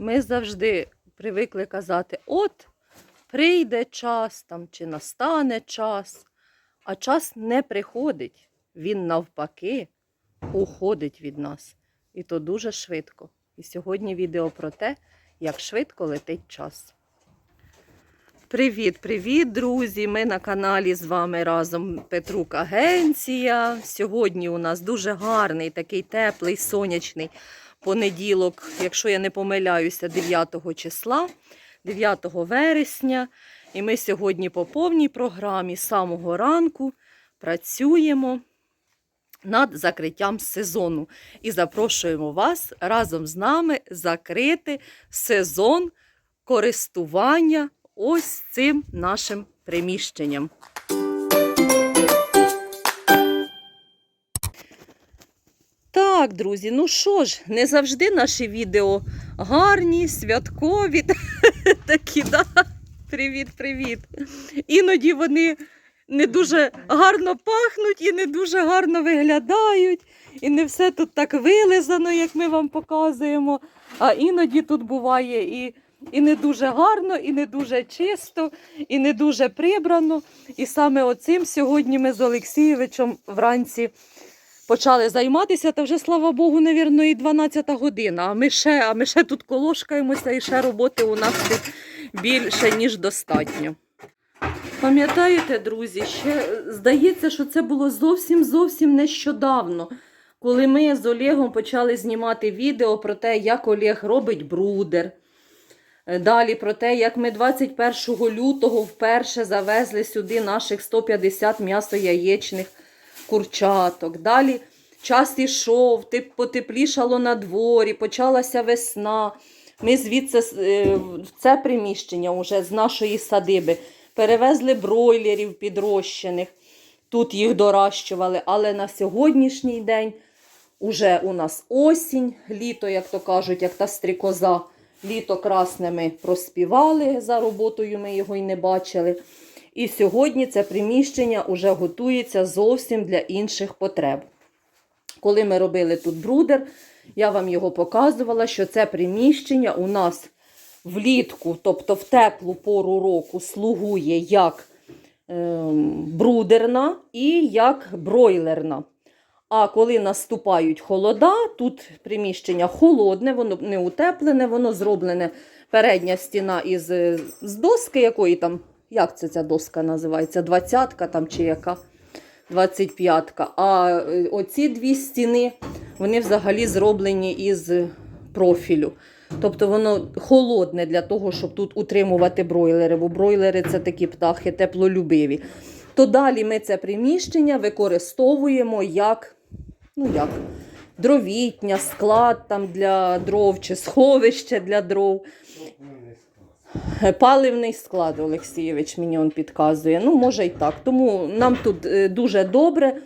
ми завжди привикли казати: от прийде час там, чи настане час, а час не приходить. Він навпаки уходить від нас. І то дуже швидко. І сьогодні відео про те, як швидко летить час. Привіт, привіт, друзі! Ми на каналі з вами разом Петрук Агенція. Сьогодні у нас дуже гарний, такий теплий, сонячний понеділок, якщо я не помиляюся, 9 числа, 9 вересня. І ми сьогодні по повній програмі з самого ранку працюємо над закриттям сезону. І запрошуємо вас разом з нами закрити сезон користування ось цим нашим приміщенням. Так, друзі, ну що ж, не завжди наші відео гарні, святкові, такі, да? Привіт, привіт. Іноді вони не дуже гарно пахнуть і не дуже гарно виглядають. І не все тут так вилизано, як ми вам показуємо. А іноді тут буває і, і не дуже гарно, і не дуже чисто, і не дуже прибрано. І саме оцим сьогодні ми з Олексійовичем вранці почали займатися. Та вже, слава Богу, навірно, і 12 година. А ми ще, а ми ще тут колошкаємося, і ще роботи у нас тут більше, ніж достатньо. Пам'ятаєте, друзі, ще здається, що це було зовсім зовсім нещодавно, коли ми з Олегом почали знімати відео про те, як Олег робить брудер. Далі про те, як ми 21 лютого вперше завезли сюди наших 150 м'ясо-яєчних курчаток. Далі час ішов, потеплішало на дворі, почалася весна. Ми звідси е, це приміщення уже з нашої садиби перевезли бройлерів підрощених. Тут їх доращували, але на сьогоднішній день уже у нас осінь, літо, як то кажуть, як та стрікоза. Літо красне ми проспівали за роботою, ми його й не бачили. І сьогодні це приміщення вже готується зовсім для інших потреб. Коли ми робили тут брудер, я вам його показувала, що це приміщення у нас влітку, тобто в теплу пору року, слугує як ем, брудерна і як бройлерна. А коли наступають холода, тут приміщення холодне, воно не утеплене, воно зроблене передня стіна із з доски, якої там, як це ця доска називається? Двадцятка там чи яка? 25-ка. А е, оці дві стіни, вони взагалі зроблені із профілю. Тобто воно холодне для того, щоб тут утримувати бройлери, бо бройлери це такі птахи теплолюбиві. То далі ми це приміщення використовуємо як, ну як, дровітня, склад там для дров чи сховище для дров. Паливний склад Олексійович мені підказує. Ну, може і так. Тому нам тут е, дуже добре,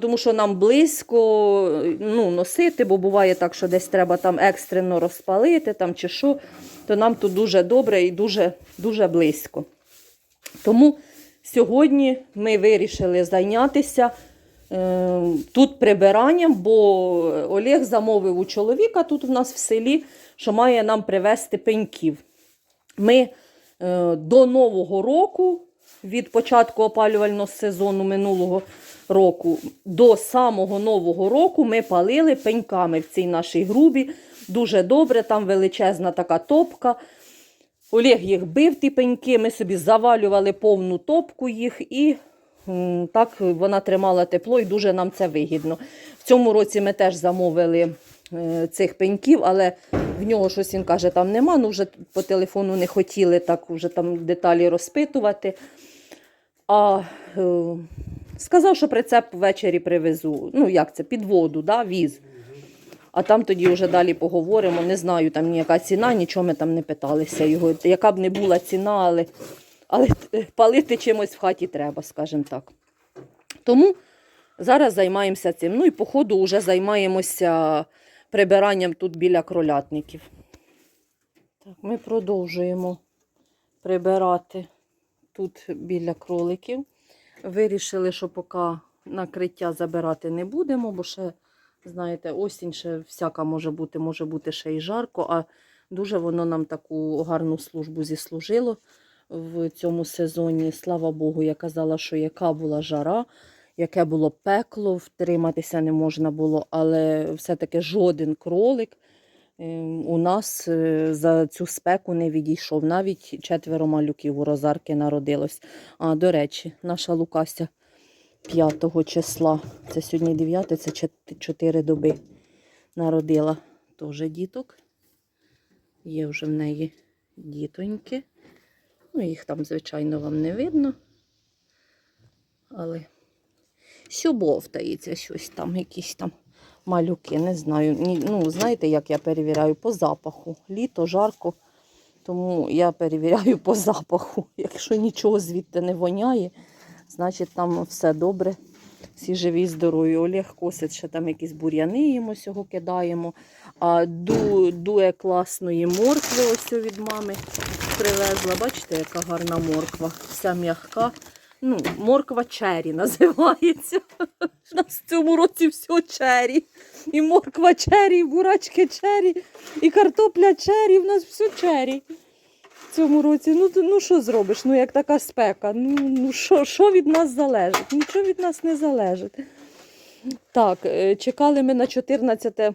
тому що нам близько е, ну, носити, бо буває так, що десь треба там екстрено розпалити там, чи що, то нам тут дуже добре і дуже, дуже близько. Тому сьогодні ми вирішили зайнятися е, тут прибиранням, бо Олег замовив у чоловіка тут у нас в селі, що має нам привезти пеньків. Ми е, до Нового року, від початку опалювального сезону минулого року, до самого Нового року ми палили пеньками в цій нашій грубі. Дуже добре, там величезна така топка. Олег їх бив, ті пеньки, ми собі завалювали повну топку їх і так вона тримала тепло і дуже нам це вигідно. В цьому році ми теж замовили цих пеньків, але в нього щось він каже, там нема. Ну вже по телефону не хотіли так вже там деталі розпитувати. А е, сказав, що прицеп ввечері привезу. Ну, як це, під воду, да, віз. А там тоді вже далі поговоримо. Не знаю, там ніяка ціна, нічого ми там не питалися його. Яка б не була ціна, але, але е, палити чимось в хаті треба, скажімо так. Тому зараз займаємося цим. Ну і по ходу вже займаємося прибиранням тут біля кролятників. Так, ми продовжуємо прибирати тут біля кроликів. Вирішили, що поки накриття забирати не будемо, бо ще, знаєте, осінь ще всяка може бути, може бути ще й жарко, а Дуже воно нам таку гарну службу зіслужило в цьому сезоні. Слава Богу, я казала, що яка була жара, яке було пекло, втриматися не можна було, але все-таки жоден кролик е, у нас е, за цю спеку не відійшов. Навіть четверо малюків у розарки народилось. А, до речі, наша Лукася 5 числа, це сьогодні 9, це 4 доби народила теж діток. Є вже в неї дітоньки. Ну, їх там, звичайно, вам не видно. Але що бовтається щось там, якісь там малюки, не знаю. Ну, знаєте, як я перевіряю? По запаху. Літо, жарко, тому я перевіряю по запаху. Якщо нічого звідти не воняє, значить там все добре. Всі живі, здорові. Олег косить, ще там якісь бур'яни йому сього кидаємо. А ду, дує класної моркви ось від мами привезла. Бачите, яка гарна морква. Вся м'яка. Ну, морква чері називається. У нас в цьому році все чері. І морква чері, і бурачки чері, і картопля чері. В нас все чері. В цьому році. Ну, ну що зробиш? Ну, як така спека. Ну, ну що, що від нас залежить? Нічого від нас не залежить. Так, е, чекали ми на 14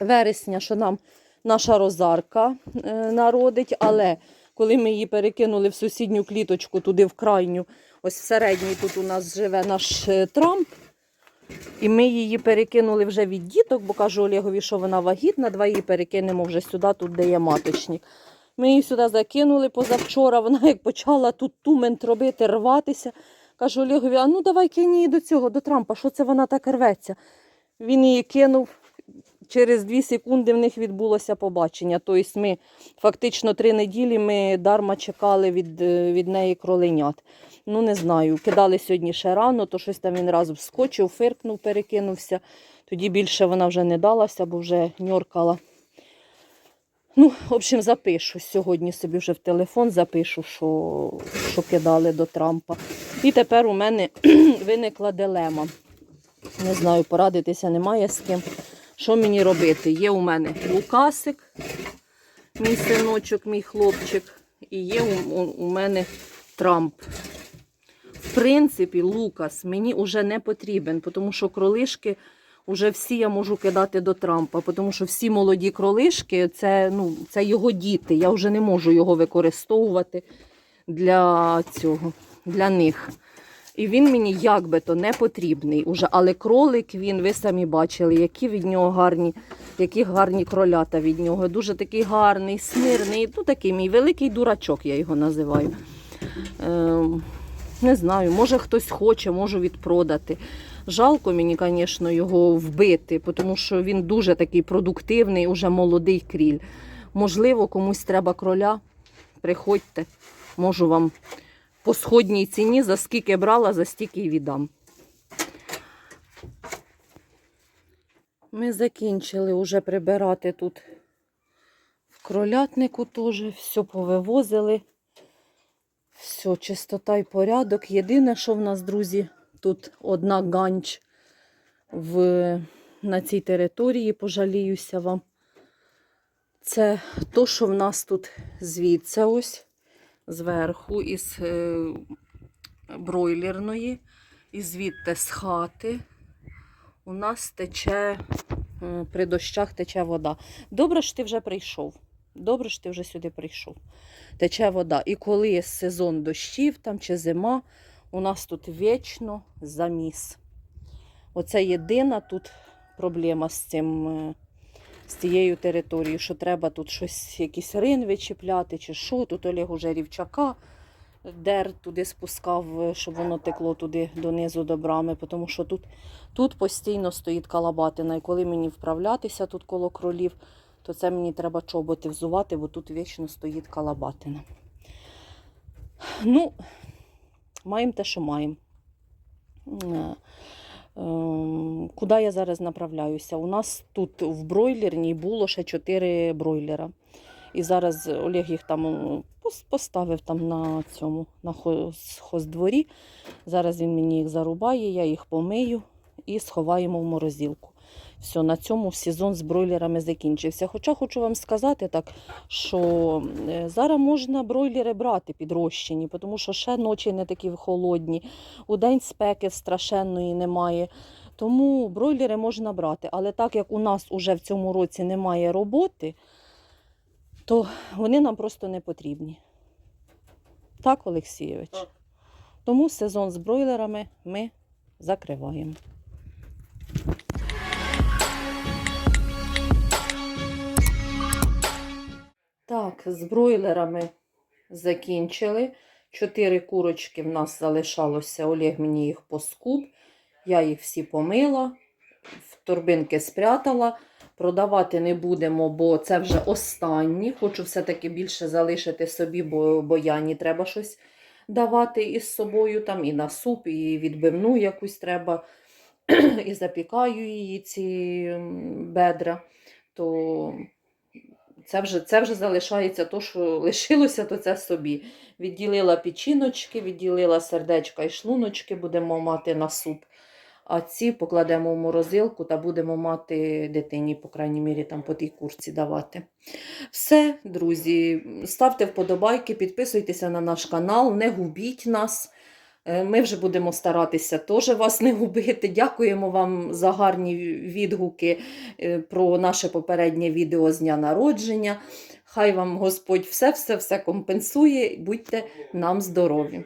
вересня, що нам наша розарка е, народить, але коли ми її перекинули в сусідню кліточку, туди в крайню, ось в середній тут у нас живе наш е, Трамп. І ми її перекинули вже від діток, бо кажу Олегові, що вона вагітна, давай її перекинемо вже сюди, тут де є маточник. Ми її сюди закинули позавчора, вона як почала тут тумент робити, рватися. Кажу Олегові, а ну давай кинь її до цього, до Трампа, що це вона так рветься? Він її кинув. Через дві секунди в них відбулося побачення. Тобто ми фактично три неділі ми дарма чекали від, е, від неї кроленят. Ну, не знаю, кидали сьогодні ще рано, то щось там він раз вскочив, фиркнув, перекинувся. Тоді більше вона вже не далася, бо вже ньоркала. Ну, в общем, запишу. Сьогодні собі вже в телефон запишу, що, що кидали до Трампа. І тепер у мене виникла дилема. Не знаю, порадитися немає з ким. Що мені робити? Є у мене Лукасик, мій синочок, мій хлопчик, і є у, у, у мене Трамп. Принципі, Лукас мені вже не потрібен, тому що кролишки вже всі я можу кидати до Трампа, тому що всі молоді кролишки це, ну, це його діти. Я вже не можу його використовувати для цього, для них. І він мені як би то не потрібний уже. Але кролик він, ви самі бачили, які від нього гарні, які гарні кролята від нього. Дуже такий гарний, смирний. Ну, такий мій великий дурачок, я його називаю. Ем, не знаю, може хтось хоче, можу відпродати. Жалко мені, звісно, його вбити, тому що він дуже такий продуктивний, уже молодий кріль. Можливо, комусь треба кроля. Приходьте, можу вам по сходній ціні, за скільки брала, за стільки й віддам. Ми закінчили вже прибирати тут в кролятнику теж, все повивозили. Все, чистота й порядок. Єдине, що в нас, друзі, тут одна ганч в, на цій території, пожаліюся вам. Це то, що в нас тут звідси ось зверху із е, бройлерної, і звідти з хати у нас тече, при дощах тече вода. Добре, що ти вже прийшов. Добре, що ти вже сюди прийшов. Тече вода. І коли сезон дощів там чи зима, у нас тут вічно заміс. Оце єдина тут проблема з цим. е, З цією територією, що треба тут щось, якісь ринви чіпляти, чи що. Тут Олег уже рівчака дер туди спускав, е, щоб воно текло туди донизу до брами, тому що тут, тут постійно стоїть калабатина. І коли мені вправлятися тут коло кролів, то це мені треба чоботи взувати, бо тут вічно стоїть калабатина. Ну, маємо те, що маємо. Е, Ем, Куди я зараз направляюся? У нас тут в бройлерній було ще 4 бройлера. І зараз Олег їх там поставив там на цьому на хоздворі. Зараз він мені їх зарубає, я їх помию і сховаємо в морозилку. Все, на цьому сезон з бройлерами закінчився. Хоча хочу вам сказати так, що е, зараз можна бройлери брати підрощені, тому що ще ночі не такі холодні, у день спеки страшенної немає. Тому бройлери можна брати. Але так як у нас уже в цьому році немає роботи, то вони нам просто не потрібні. Так, Олексійович? Так. Тому сезон з бройлерами ми закриваємо. Так, з бройлерами закінчили. Чотири курочки в нас залишалося. Олег мені їх поскуб. Я їх всі помила, в торбинки спрятала. Продавати не будемо, бо це вже останні. Хочу все-таки більше залишити собі, бо, бо Яні треба щось давати із собою, там і на суп, і відбивну якусь треба. І запікаю її ці бедра. То це вже, це вже залишається то, що лишилося, то це собі. Відділила печіночки, відділила сердечка і шлуночки, будемо мати на суп. А ці покладемо в морозилку та будемо мати дитині, по крайній мірі, там по тій курці давати. Все, друзі, ставте вподобайки, підписуйтеся на наш канал, не губіть нас. Е, Ми вже будемо старатися теж вас не губити. Дякуємо вам за гарні відгуки е, про наше попереднє відео з дня народження. Хай вам Господь все-все-все компенсує. Будьте нам здорові!